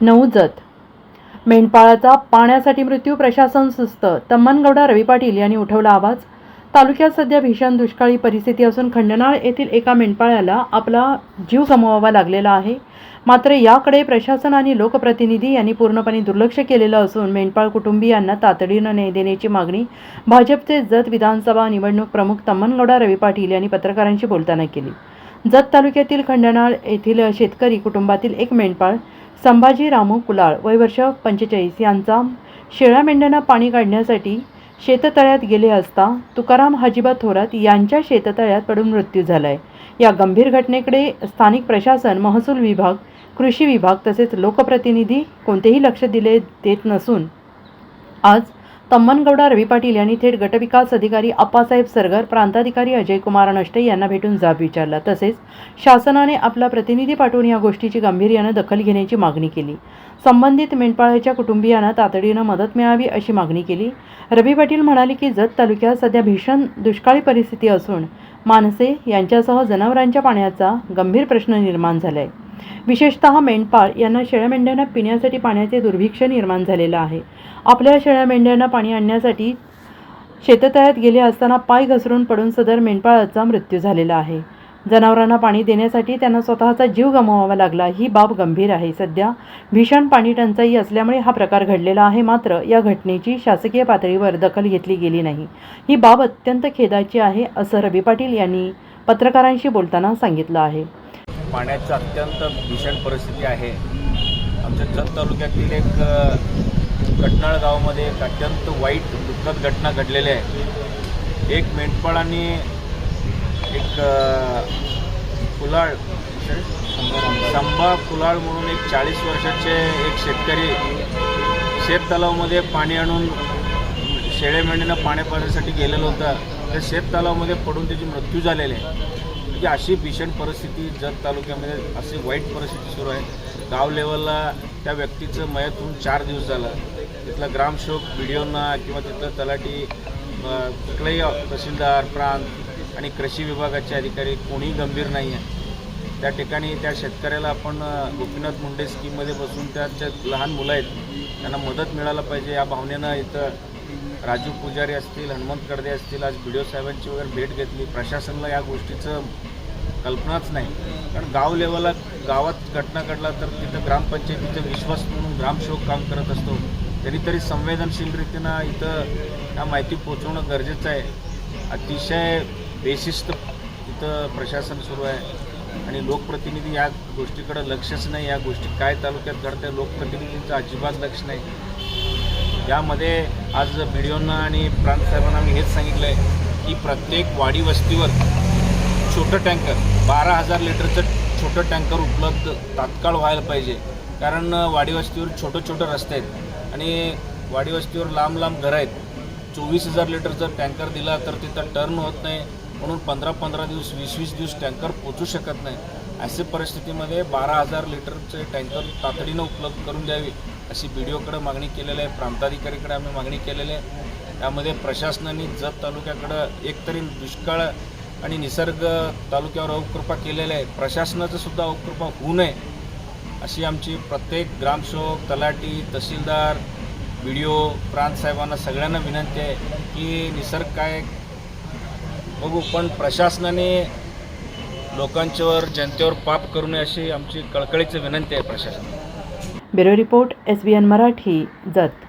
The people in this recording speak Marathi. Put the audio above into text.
नऊ जत. मेंढपाळाचा पाण्यासाठी मृत्यू प्रशासन सुस्त. तम्मनगौडा रवी पाटील यांनी उठवला आवाज. तालुक्यात सध्या भीषण दुष्काळी परिस्थिती असून खंडनाळ येथील एका मेंढपाळाला आपला जीव गमवावा लागलेला आहे. मात्र याकडे प्रशासन आणि लोकप्रतिनिधी यांनी पूर्णपणे दुर्लक्ष केलेलं असून मेंढपाळ कुटुंबियांना तातडीनं न्याय देण्याची मागणी भाजपचे जत विधानसभा निवडणूक प्रमुख तम्मनगौडा रवी पाटील यांनी पत्रकारांशी बोलताना केली. जत तालुक्यातील खंडनाळ येथील शेतकरी कुटुंबातील एक मेंढपाळ संभाजी रामू कुलाळ वय वर्ष पंचेचाळीस यांचा शेळ्या मेंढ्यांना पाणी काढण्यासाठी शेततळ्यात गेले असता तुकाराम हाजीबा थोरात यांच्या शेततळ्यात पडून मृत्यू झालाय. या गंभीर घटनेकडे स्थानिक प्रशासन महसूल विभाग कृषी विभाग तसेच लोकप्रतिनिधी कोणतेही लक्ष दिले देत नसून आज तम्मनगौडा रवी पाटील यांनी थेट गटविकास अधिकारी अप्पासाहेब सरगर प्रांताधिकारी अजय कुमार नष्टे यांना भेटून जाब विचारला. तसेच शासनाने आपला प्रतिनिधी पाठवून या गोष्टीची गांभीर्यानं दखल घेण्याची मागणी केली. संबंधित मेंढपाळाच्या कुटुंबियांना तातडीनं मदत मिळावी अशी मागणी केली. रवी पाटील म्हणाले की जत तालुक्यात सध्या भीषण दुष्काळी परिस्थिती असून माणसे यांच्यासह जनावरांच्या पाण्याचा गंभीर प्रश्न निर्माण झालाय. विशेषतः मेंढपाळ यांना शेळ्या मेंढ्यांना पिण्यासाठी पाण्याचे दुर्भिक्ष निर्माण झालेलं आहे. आपल्या शेळ्या मेंढ्यांना पाणी आणण्यासाठी शेततळ्यात गेले असताना पाय घसरून पडून सदर मेंढपाळाचा मृत्यू झालेला आहे. जनावरांना पाणी देण्यासाठी त्यांना स्वतःचा जीव गमवावा लागला. ही बाब गंभीर आहे. सध्या भीषण पाणी टंचाई असल्यामुळे हा प्रकार घडलेला आहे. मात्र या घटनेची शासकीय पातळीवर दखल घेतली गेली नाही. ही बाब अत्यंत खेदाची आहे असं रवी पाटील यांनी पत्रकारांशी बोलताना सांगितलं आहे. पाण्याची अत्यंत भीषण परिस्थिती आहे. आमच्या जत तालुक्यातील एक कटनाळ गावामध्ये एक अत्यंत वाईट दुःखद घटना घडलेली आहे. एक मेंढपाळ आणि एक फुलाळ कुलाळ संभा कुलाळ म्हणून एक चाळीस वर्षाचे एक शेतकरी शेत तलावामध्ये पाणी आणून शेळे मेंढीनं पाणी पाण्यासाठी गेलेलं होतं. त्या शेत तलावामध्ये पडून त्याची मृत्यू झालेली आहे. की अशी भीषण परिस्थिती जत तालुक्यामध्ये अशी वाईट परिस्थिती सुरू आहे. गाव लेवलला त्या व्यक्तीचं मयत होऊन चार दिवस झालं. तिथला ग्रामशोक व्हिडिओना किंवा तिथलं तलाठी कुठलंही कुठलाही तहसीलदार प्रांत आणि कृषी विभागाचे अधिकारी कोणीही गंभीर नाही आहे. त्या ठिकाणी त्या शेतकऱ्याला आपण गोपीनाथ मुंडे स्कीममध्ये बसून त्याच्या लहान मुलं आहेत त्यांना मदत मिळायला पाहिजे. या भावनेनं इथं राजू पुजारी असतील हनुमंत कडदे असतील आज बी साहेबांची वगैरे भेट घेतली. प्रशासनाला या गोष्टीचं कल्पनाच नाही. कारण गाव लेवलला गावात घटना घडला तर तिथं ग्रामपंचायतीचा विश्वास म्हणून ग्रामसेवक काम करत असतो. तरी तरी संवेदनशील इथं या माहिती पोचवणं गरजेचं आहे. अतिशय बेशिस्त इथं प्रशासन सुरू आहे. आणि लोकप्रतिनिधी या गोष्टीकडं लक्षच नाही. या गोष्टी काय तालुक्यात घडत्या लोकप्रतिनिधींचं अजिबात लक्ष नाही. यामध्ये आज व्हिडिओना आणि प्रांत साहेबांना आम्ही हेच सांगितलं आहे की प्रत्येक वाडी वस्तीवर छोटं टँकर बारा हजार लिटरचं छोटं टँकर उपलब्ध तात्काळ व्हायला पाहिजे. कारण वाडी वस्तीवर छोटं छोटं रस्ते आहेत. आणि वाडी वस्तीवर लांब लांब घरं आहेत. चोवीस हजार लिटरचा टँकर दिला तर तिथं टर्न होत नाही. म्हणून पंधरा पंधरा दिवस वीस वीस दिवस टँकर पोचू शकत नाही. अशा परिस्थितीमध्ये बारा हजार लिटरचे टँकर तातडीनं उपलब्ध करून द्यावी अशी बी डी ओकडे मागणी केलेली आहे. प्रांताधिकारीकडे आम्ही मागणी केलेली आहे. त्यामध्ये प्रशासनाने जत तालुक्याकडं एकतरी दुष्काळ आणि निसर्ग तालुक्यावर अवकृपा केलेल्या आहे प्रशासनाचं सुद्धा अवकृपा होऊ नये अशी आमची प्रत्येक ग्रामसेवक तलाठी तहसीलदार बी डी ओ प्रांतसाहेबांना सगळ्यांना विनंती आहे की निसर्ग काय बघू पण प्रशासनाने लोकांच्यावर जनतेवर पाप करू नये अशी आमची कळकळीची विनंती आहे प्रशासनाला. Bureau report S B N Marathi Jath.